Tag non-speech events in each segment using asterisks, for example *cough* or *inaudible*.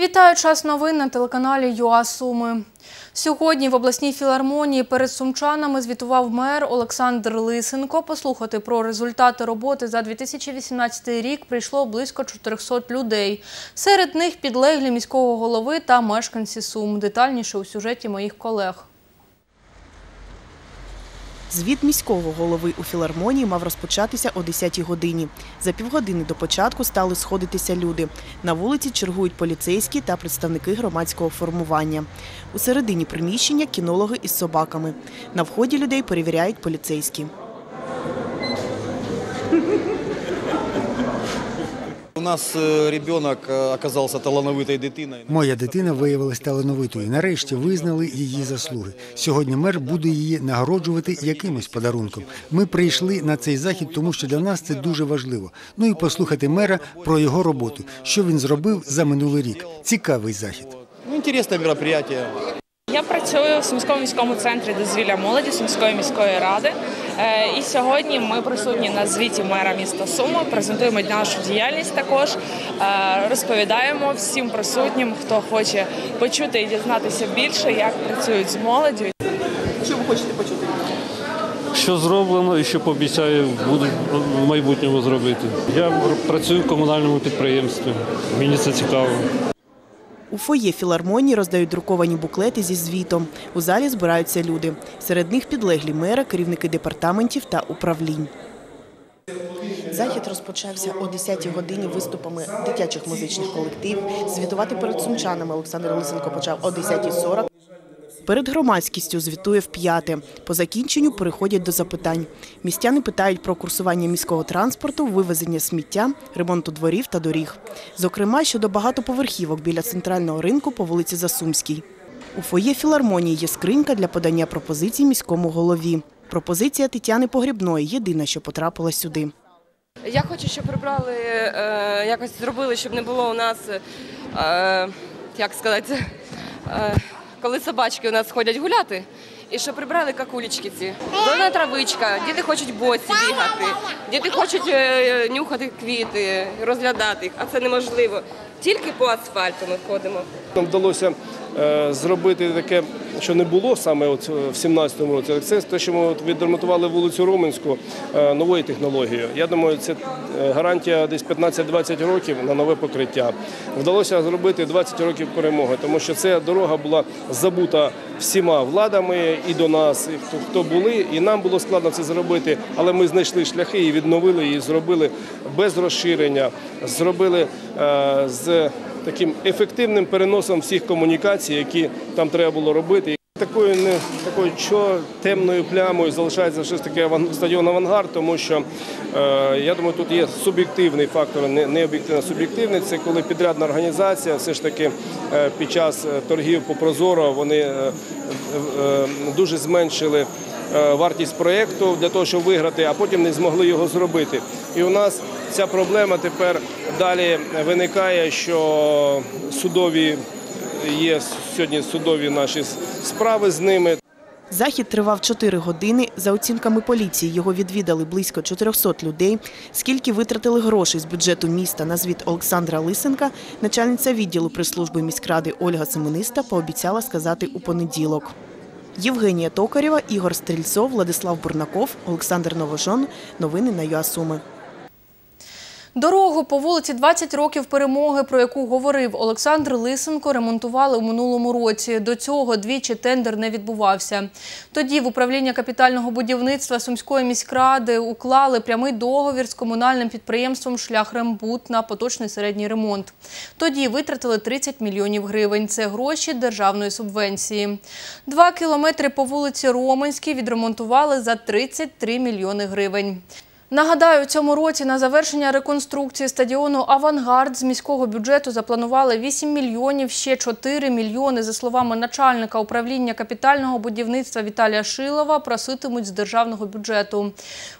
Вітаю час новин на телеканалі ЮА Суми. Сьогодні в обласній філармонії перед сумчанами звітував мер Олександр Лисенко. Послухати про результати роботи за 2018 рік прийшло близько 400 людей. Серед них підлеглі міського голови та мешканці Сум. Детальніше у сюжеті моїх колег. Звіт міського голови у філармонії мав розпочатися о 10-й годині. За півгодини до початку стали сходитися люди. На вулиці чергують поліцейські та представники громадського формування. У середині приміщення кінологи із собаками. На вході людей перевіряють поліцейські. У нас э, ребенок э, оказался талановитой дитиною. Моя дитина виявилась талановитою. Нарешті визнали її заслуги. Сьогодні мер буде її нагороджувати якимось подарунком. Ми прийшли на цей захід, тому що для нас це дуже важливо. Ну і послухати мера про його роботу, що він зробив за минулий рік. Цікавий захід. Ну, интересное мероприятие. Я працюю в Сумському міському центрі дозвілля молоді Сумської міської ради. Е, І сьогодні ми присутні на звіті мера міста Суми, презентуємо нашу діяльність також, е, розповідаємо всім присутнім, хто хоче почути і дізнатися більше, як працюють з молоддю. Що ви хочете почути? Що зроблено і що пообіцяю буду в майбутньому зробити. Я працюю в комунальному підприємстві. Мені це цікаво. У фоє філармонії роздають друковані буклети зі звітом. У залі збираються люди. Серед них підлеглі мера, керівники департаментів та управлінь. Захід розпочався о 10-й годині виступами дитячих музичних колективів. Звітувати перед сумчанами Олександр Лисенко почав о 10.40. Перед громадськістю звітує в п'яте. По закінченню переходять до запитань. Містяни питають про курсування міського транспорту, вивезення сміття, ремонту дворів та доріг. Зокрема, щодо багатоповерхівок біля центрального ринку по вулиці Засумській. У фоє філармонії є скринька для подання пропозицій міському голові. Пропозиція Тетяни Погрібної єдина, що потрапила сюди. Я хочу, щоб прибрали, е, якось зробили, щоб не було у нас, е, як сказати, е, коли собачки у нас ходять гуляти, і що прибрали какулечки ці. Зелена травичка, діти хочуть боці бігати, діти хочуть е, нюхати квіти, розглядати їх, а це неможливо. Тільки по асфальту ми ходимо. Нам вдалося е, зробити таке, що не було саме от е, в 17-му році. Це те, що ми відремонтували вулицю Роменську е, новою технологією. Я думаю, це е, гарантія десь 15-20 років на нове покриття. Вдалося зробити 20 років перемоги, тому що ця дорога була забута всіма владами і до нас, і хто, були, і нам було складно це зробити, але ми знайшли шляхи і відновили її, зробили без розширення, зробили е, з таким ефективним переносом всіх комунікацій, які там треба було робити. Такою не такою темною плямою залишається щось таке стадіон авангард, тому що е, я думаю, тут є суб'єктивний фактор, не, не об'єктивно суб'єктивний. Це коли підрядна організація все ж таки е, під час е, торгів по Прозоро вони дуже зменшили вартість проєкту для того, щоб виграти, а потім не змогли його зробити. І у нас ця проблема тепер далі виникає, що судові є сьогодні судові наші справи з ними. Захід тривав 4 години. За оцінками поліції, його відвідали близько 400 людей. Скільки витратили грошей з бюджету міста на звіт Олександра Лисенка, начальниця відділу прес-служби міськради Ольга Семениста пообіцяла сказати у понеділок. Євгенія Токарєва, Ігор Стрільцов, Владислав Бурнаков, Олександр Новожон. Новини на ЮАСуми. Дорогу по вулиці 20 років перемоги, про яку говорив Олександр Лисенко, ремонтували у минулому році. До цього двічі тендер не відбувався. Тоді в управління капітального будівництва Сумської міськради уклали прямий договір з комунальним підприємством Шлях Рембут на поточний середній ремонт. Тоді витратили 30 мільйонів гривень. Це гроші державної субвенції. Два кілометри по вулиці Роменській відремонтували за 33 мільйони гривень. Нагадаю, цьому році на завершення реконструкції стадіону Авангард з міського бюджету запланували 8 мільйонів, ще 4 мільйони, за словами начальника управління капітального будівництва Віталія Шилова, проситимуть з державного бюджету.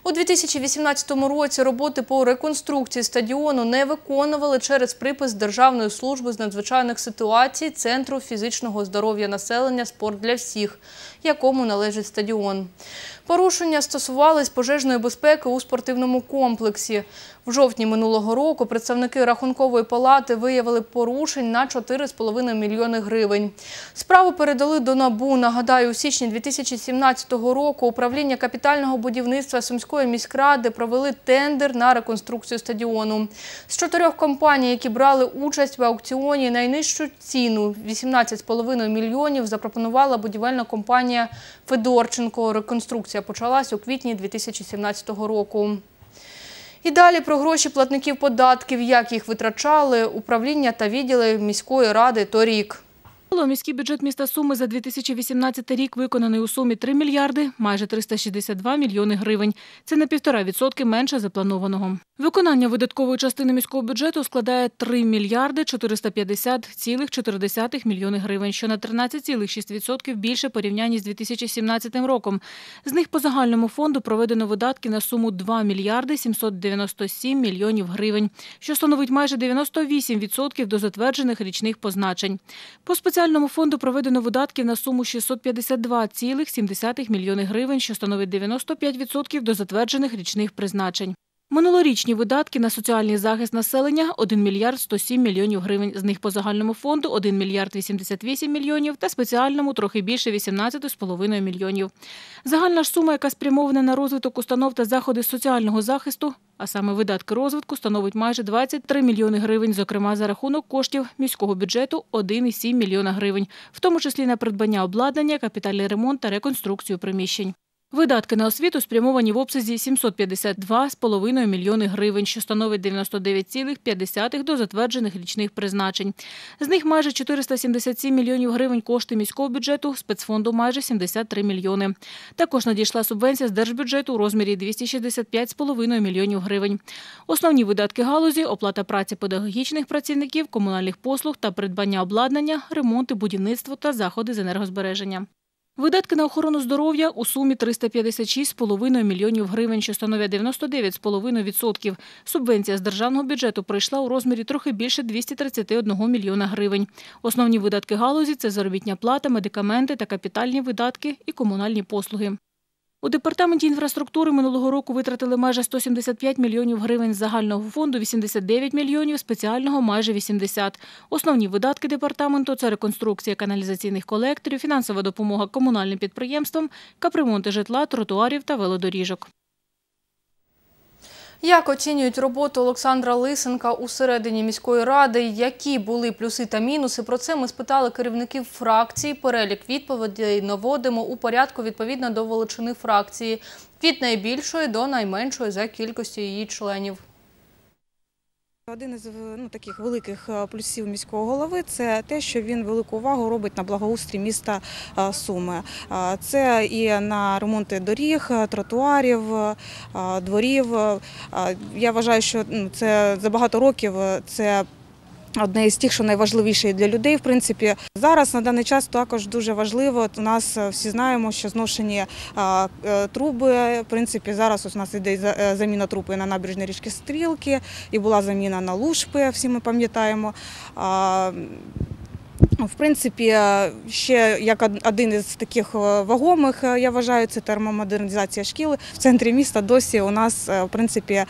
У 2018 році роботи по реконструкції стадіону не виконували через припис Державної служби з надзвичайних ситуацій Центру фізичного здоров'я населення «Спорт для всіх», якому належить стадіон. Порушення стосувались пожежної безпеки у спортивному комплексі. В жовтні минулого року представники Рахункової палати виявили порушень на 4,5 мільйони гривень. Справу передали до НАБУ. Нагадаю, у січні 2017 року управління капітального будівництва Сумської міськради провели тендер на реконструкцію стадіону. З чотирьох компаній, які брали участь в аукціоні, найнижчу ціну – 18,5 мільйонів запропонувала будівельна компанія «Федорченко». Реконструкція почалась у квітні 2017 року. І далі про гроші платників податків, як їх витрачали управління та відділи міської ради торік. Міський бюджет міста Суми за 2018 рік виконаний у сумі 3 мільярди, майже 362 мільйони гривень. Це на півтора відсотки менше запланованого. Виконання видаткової частини міського бюджету складає 3 мільярди 450,4 мільйони гривень, що на 13,6% більше порівнянні з 2017 роком. З них по загальному фонду проведено видатки на суму 2 мільярди 797 мільйонів гривень, що становить майже 98% до затверджених річних позначень. По спеціальному фонду проведено видатків на суму 652,7 мільйони гривень, що становить 95% до затверджених річних призначень. Минулорічні видатки на соціальний захист населення – 1 мільярд 107 мільйонів гривень. З них по загальному фонду – 1 мільярд 88 мільйонів та спеціальному – трохи більше 18,5 мільйонів. Загальна ж сума, яка спрямована на розвиток установ та заходи соціального захисту, а саме видатки розвитку, становить майже 23 мільйони гривень, зокрема за рахунок коштів міського бюджету – 1,7 мільйона гривень, в тому числі на придбання обладнання, капітальний ремонт та реконструкцію приміщень. Видатки на освіту спрямовані в обсязі 752,5 мільйони гривень, що становить 99,5 до затверджених річних призначень. З них майже 477 мільйонів гривень кошти міського бюджету, спецфонду майже 73 мільйони. Також надійшла субвенція з держбюджету у розмірі 265,5 мільйонів гривень. Основні видатки галузі – оплата праці педагогічних працівників, комунальних послуг та придбання обладнання, ремонти, будівництво та заходи з енергозбереження. Видатки на охорону здоров'я у сумі 356,5 мільйонів гривень, що становить 99,5%. Субвенція з державного бюджету прийшла у розмірі трохи більше 231 мільйона гривень. Основні видатки галузі – це заробітня плата, медикаменти та капітальні видатки і комунальні послуги. У департаменті інфраструктури минулого року витратили майже 175 мільйонів гривень з загального фонду, 89 мільйонів, спеціального – майже 80. Основні видатки департаменту – це реконструкція каналізаційних колекторів, фінансова допомога комунальним підприємствам, капремонти житла, тротуарів та велодоріжок. Як оцінюють роботу Олександра Лисенка у середині міської ради? Які були плюси та мінуси? Про це ми спитали керівників фракцій. Перелік відповідей наводимо у порядку відповідно до величини фракції від найбільшої до найменшої за кількістю її членів. Один із ну, таких великих е, плюсів міського голови це те, що він велику увагу робить на благоустрій міста е, Суми. Е, Це і на ремонти доріг, тротуарів, дворів. Я вважаю, що ну, це за багато років це. Одне із тих, що найважливіше для людей, в принципі, зараз на даний час також дуже важливо. У нас е, всі знаємо, що зношені е, труби. В принципі, зараз у нас іде за- е, заміна труби на набережні річки Стрілки, і була заміна на лушпи, всі ми пам'ятаємо. А, В принципі, е, ще як один із таких е, вагомих, е, я вважаю, це термомодернізація шкіл. В центрі міста досі у нас, в принципі,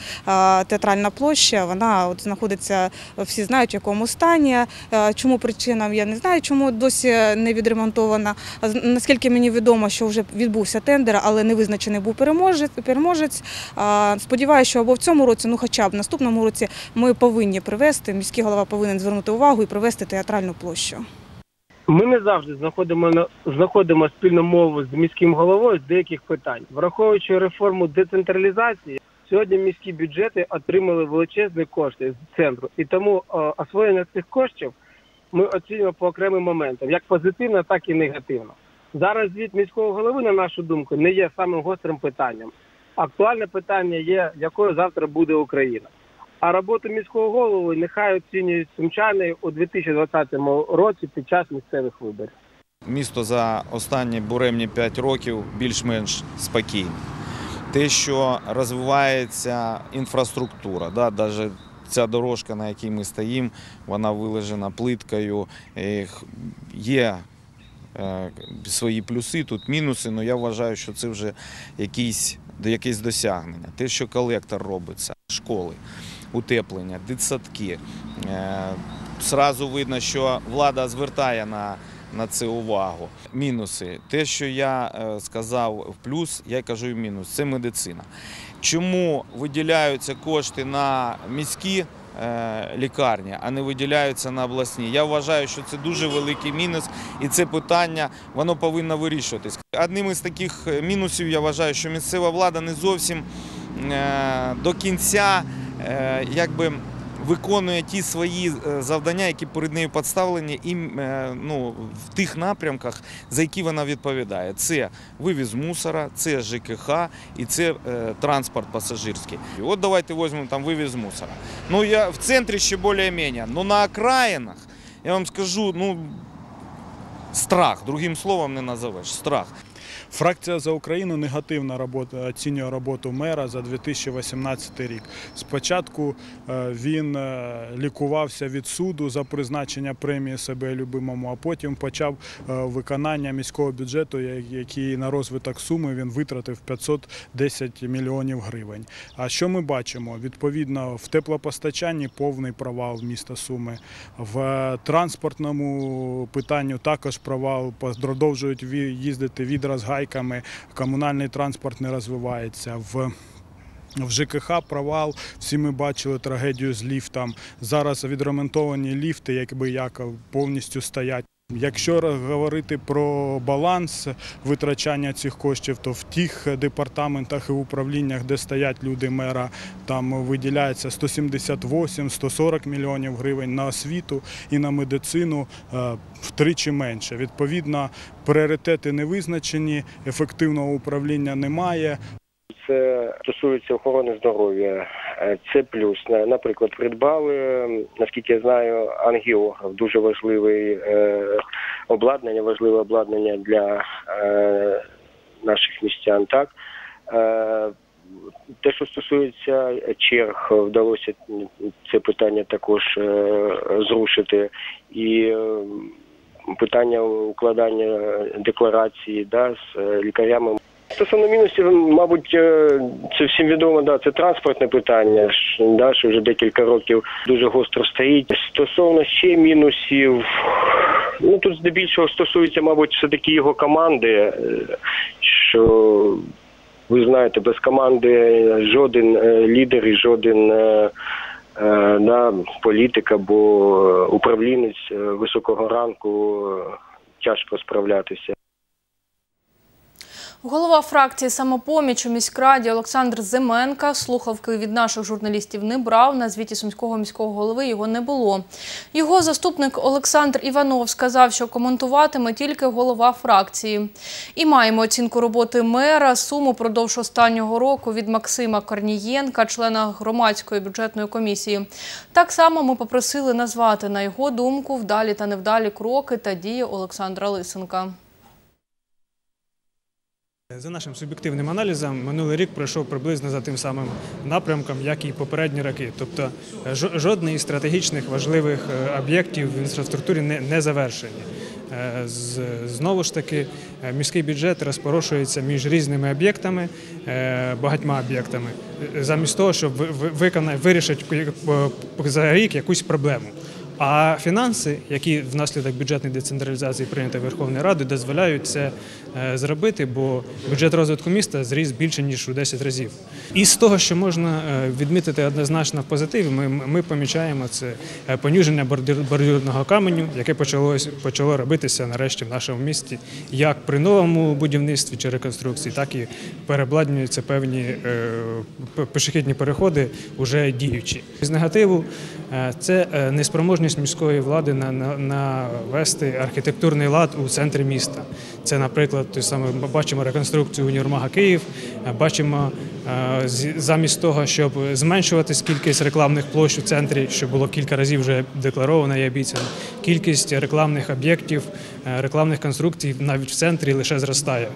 театральна площа, вона от знаходиться, всі знають, в якому стані. Чому причина, я не знаю, чому досі не відремонтована. Наскільки мені відомо, що вже відбувся тендер, але не визначений був переможець. переможець. Сподіваюся, що або в цьому році, ну хоча б в наступному році, ми повинні привести, міський голова повинен звернути увагу і привести театральну площу. Ми не завжди знаходимо на- знаходимо спільну мову з міським головою з деяких питань, враховуючи реформу децентралізації. Сьогодні міські бюджети отримали величезні кошти з центру, і тому е, освоєння цих коштів ми оцінюємо по окремим моментам, як позитивно, так і негативно. Зараз звіт міського голови, на нашу думку, не є самим гострим питанням. Актуальне питання є, якою завтра буде Україна. А роботу міського голови нехай оцінюють сумчани у 2020 році під час місцевих виборів. Місто за останні буремні 5 років більш-менш спокійне. Те, що розвивається інфраструктура, да, навіть ця дорожка, на якій ми стоїмо, вона вилежена плиткою. Є е, свої плюси, тут мінуси, але я вважаю, що це вже якісь, якесь досягнення. Те, що колектор робиться, школи. Утеплення, дитсадки. Е, Сразу видно, що влада звертає на, на це увагу. Мінуси. Те, що я е, сказав в плюс, я кажу і мінус. Це медицина. Чому виділяються кошти на міські е, лікарні, а не виділяються на обласні? Я вважаю, що це дуже великий мінус, і це питання воно повинно вирішуватись. Одним із таких е, мінусів я вважаю, що місцева влада не зовсім е, до кінця е, якби. Виконує ті свої е, завдання, які перед нею підставлені, і е, ну, в тих напрямках, за які вона відповідає. Це вивіз мусора, це ЖКХ і це е, транспорт пасажирський. От давайте візьмемо там вивіз мусора. Ну я в центрі ще більш-менш, ну на окраїнах, я вам скажу, ну страх, другим словом не назовеш, страх. Фракція за Україну негативно оцінює роботу мера за 2018 рік. Спочатку е, він е, лікувався від суду за призначення премії себе любимому, а потім почав е, виконання міського бюджету, який на розвиток суми він витратив 510 мільйонів гривень. А що ми бачимо? Відповідно, в теплопостачанні повний провал міста Суми, в транспортному питанню також провал. Продовжують їздити відра з гайками, комунальний транспорт не розвивається. В в ЖКХ провал, всі ми бачили трагедію з ліфтом. Зараз відремонтовані ліфти, якби як повністю стоять. Якщо говорити про баланс витрачання цих коштів, то в тих департаментах і управліннях, де стоять люди мера, там виділяється 178-140 мільйонів гривень на освіту і на медицину е, втричі менше. Відповідно, пріоритети не визначені, ефективного управління немає. Це стосується охорони здоров'я. Е, Це плюс. Наприклад, придбали, наскільки я знаю, ангіограф дуже важливий е, обладнання, важливе обладнання для е, наших містян. Так Е, те, що стосується черг, вдалося це питання також зрушити. І питання укладання декларації да, з лікарями Стосовно мінусів, мабуть, е, це всім відомо, да, це транспортне питання, да, що вже декілька років дуже гостро стоїть. Стосовно ще мінусів, ну тут здебільшого стосується, мабуть, все-таки його команди, е, що ви знаєте, без команди жоден е, лідер і жоден да, політик або управлінець високого ранку тяжко справлятися. Голова фракції «Самопоміч» у міськраді Олександр Зименка слухавки від наших журналістів не брав. На звіті сумського міського голови його не було. Його заступник Олександр Іванов сказав, що коментуватиме тільки голова фракції. І маємо оцінку роботи мера Суму продовж останнього року від Максима Корнієнка, члена громадської бюджетної комісії. Так само ми попросили назвати, на його думку, вдалі та невдалі кроки та дії Олександра Лисенка. За нашим суб'єктивним аналізом, минулий рік пройшов приблизно за тим самим напрямком, як і попередні роки. Тобто е, жодний із стратегічних важливих е, об'єктів в інфраструктурі не, завершені. Е, Знову ж таки, міський бюджет розпорошується між різними об'єктами, багатьма об'єктами, замість того, щоб ви- ви- виконати, вирішити за рік якусь проблему. А фінанси, які внаслідок бюджетної децентралізації прийняті Верховною Радою, дозволяють це зробити, бо бюджет розвитку міста зріс більше ніж у 10 разів. І з того, що можна е, відмітити однозначно в позитиві, ми, ми помічаємо це е, пониження бордюрного каменю, яке почалось почало робитися нарешті в нашому місті, як при новому будівництві чи реконструкції, так і перебладнюються певні е, пішохідні переходи, вже діючі. З негативу е, це е, неспроможність міської влади на, на, навести архітектурний лад у центрі міста. Це, наприклад, той саме ми бачимо реконструкцію універмага Київ, е, бачимо е, замість того, щоб зменшувати кількість рекламних площ у центрі, що було кілька разів вже декларовано і обіцяно, кількість рекламних об'єктів, е, рекламних конструкцій навіть в центрі лише зростає.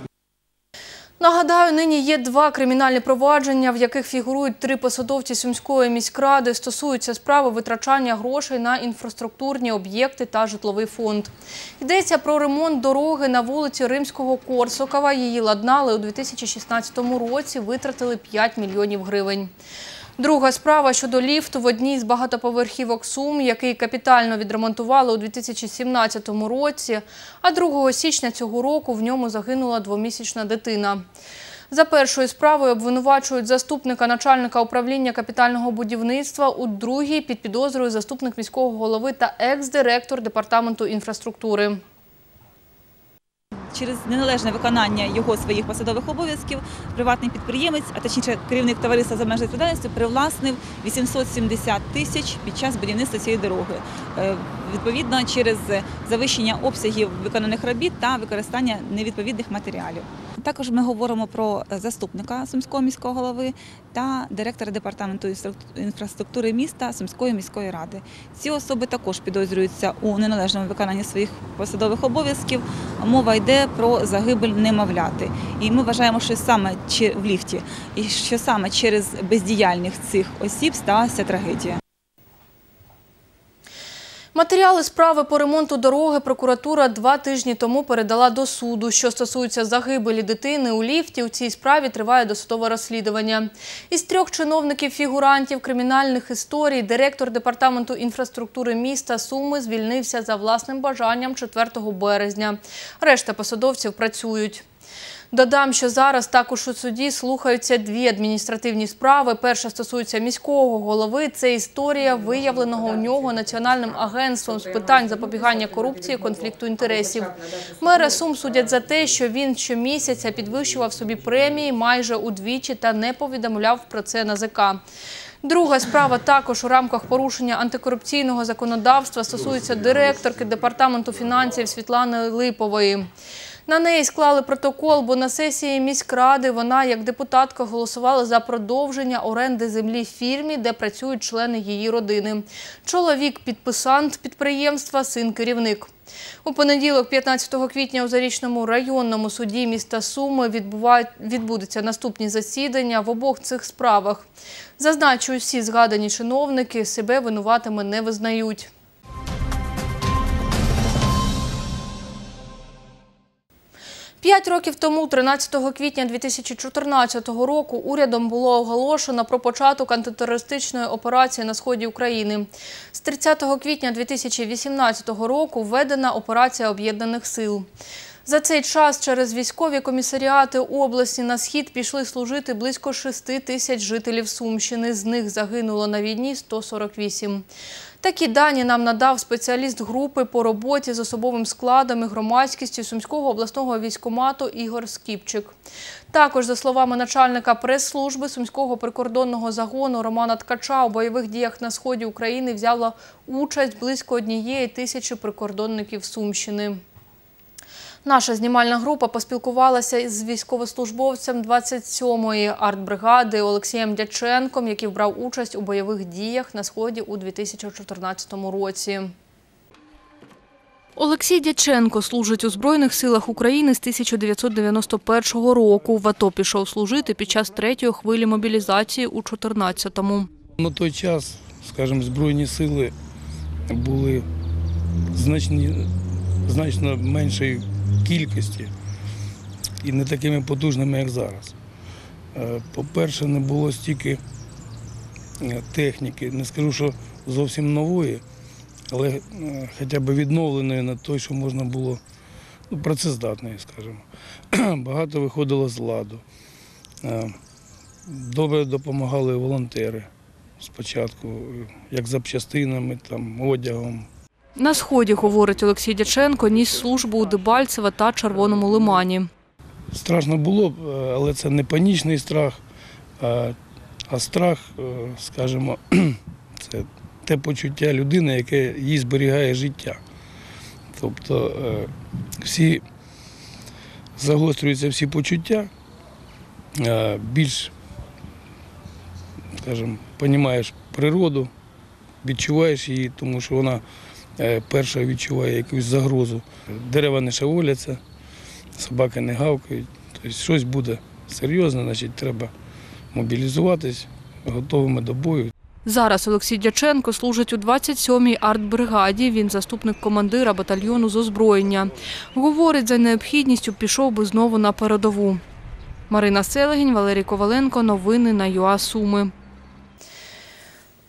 Нагадаю, нині є два кримінальні провадження, в яких фігурують три посадовці Сумської міськради. Стосуються справи витрачання грошей на інфраструктурні об'єкти та житловий фонд. Йдеться про ремонт дороги на вулиці Римського Корсокова. Її ладнали у 2016 році, витратили 5 мільйонів гривень. Друга справа щодо ліфту в одній з багатоповерхівок Сум, який капітально відремонтували у 2017 році, а 2 січня цього року в ньому загинула двомісячна дитина. За першою справою обвинувачують заступника начальника управління капітального будівництва, у другій під підозрою заступник міського голови та екс-директор департаменту інфраструктури. Через неналежне виконання його своїх посадових обов'язків приватний підприємець, а точніше керівник товариства за обмеженою відповідальністю, привласнив 870 тисяч під час будівництва цієї дороги. Е, Відповідно, через завищення обсягів виконаних робіт та використання невідповідних матеріалів. Також ми говоримо про заступника Сумського міського голови та директора департаменту інфраструктури міста Сумської міської ради. Ці особи також підозрюються у неналежному виконанні своїх посадових обов'язків. Мова йде про загибель немовляти. І ми вважаємо, що саме в ліфті, і що саме через бездіяльність цих осіб сталася трагедія. Матеріали справи по ремонту дороги прокуратура два тижні тому передала до суду. Що стосується загибелі дитини у ліфті, у цій справі триває досудове розслідування. Із трьох чиновників-фігурантів кримінальних історій директор департаменту інфраструктури міста Суми звільнився за власним бажанням 4 березня. Решта посадовців працюють. Додам, що зараз також у суді слухаються дві адміністративні справи. Перша стосується міського голови. Це історія виявленого у нього Національним агентством з питань запобігання корупції, конфлікту інтересів. Мера Сум судять за те, що він щомісяця підвищував собі премії майже удвічі та не повідомляв про це НАЗК. Друга справа також у рамках порушення антикорупційного законодавства стосується директорки департаменту фінансів Світлани Липової. На неї склали протокол, бо на сесії міськради вона, як депутатка, голосувала за продовження оренди землі фірмі, де працюють члени її родини. Чоловік – підписант підприємства, син – керівник. У понеділок, 15 квітня, у Зарічному районному суді міста Суми відбудуться наступні засідання в обох цих справах. Зазначу, всі згадані чиновники себе винуватими не визнають. П'ять років тому, 13 квітня 2014 року, урядом було оголошено про початок антитерористичної операції на сході України. З 30 квітня 2018 року введена операція Об'єднаних сил. За цей час через військові комісаріати області на схід пішли служити близько 6 тисяч жителів Сумщини. З них загинуло на війні 148. Такі дані нам надав спеціаліст групи по роботі з особовим складом і громадськістю Сумського обласного військомату Ігор Скіпчик. Також, за словами начальника прес-служби Сумського прикордонного загону Романа Ткача, у бойових діях на сході України взяло участь близько однієї тисячі прикордонників Сумщини. Наша знімальна група поспілкувалася із військовослужбовцем 27-ї артбригади Олексієм Дяченком, який брав участь у бойових діях на сході у 2014 році. Олексій Дяченко служить у Збройних силах України з 1991 року. В АТО пішов служити під час третьої хвилі мобілізації у 2014-му. На той час, скажімо, Збройні сили були значні, значно меншої кількості і не такими потужними, як зараз. Е, По-перше, не було стільки е, техніки, не скажу, що зовсім нової, але е, хоча б відновленої на той, що можна було ну, працездатної, скажімо. *clears throat* Багато виходило з ладу. Добре допомагали волонтери спочатку, як запчастинами, там, одягом. На сході, говорить Олексій Дяченко, ніс службу у Дебальцево та Червоному лимані. Страшно було, е, але це не панічний страх, а, страх, е, скажімо, *clears throat* це те почуття людини, яке їй зберігає життя. Тобто е, всі загострюються всі почуття, більш, скажімо, розумієш природу, відчуваєш її, тому що вона перша відчуває якусь загрозу. Дерева не шевеляться, собаки не гавкають. Тобто щось буде серйозне, значить треба мобілізуватись, готовими до бою. Зараз Олексій Дяченко служить у 27-й артбригаді. Він заступник командира батальйону з озброєння. Говорить, за необхідністю пішов би знову на передову. Марина Селегінь, Валерій Коваленко. Новини на ЮА Суми.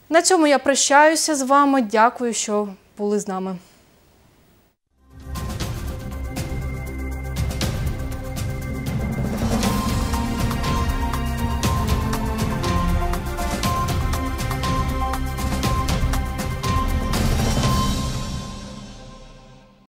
На цьому я прощаюся з вами. Дякую, що були з нами.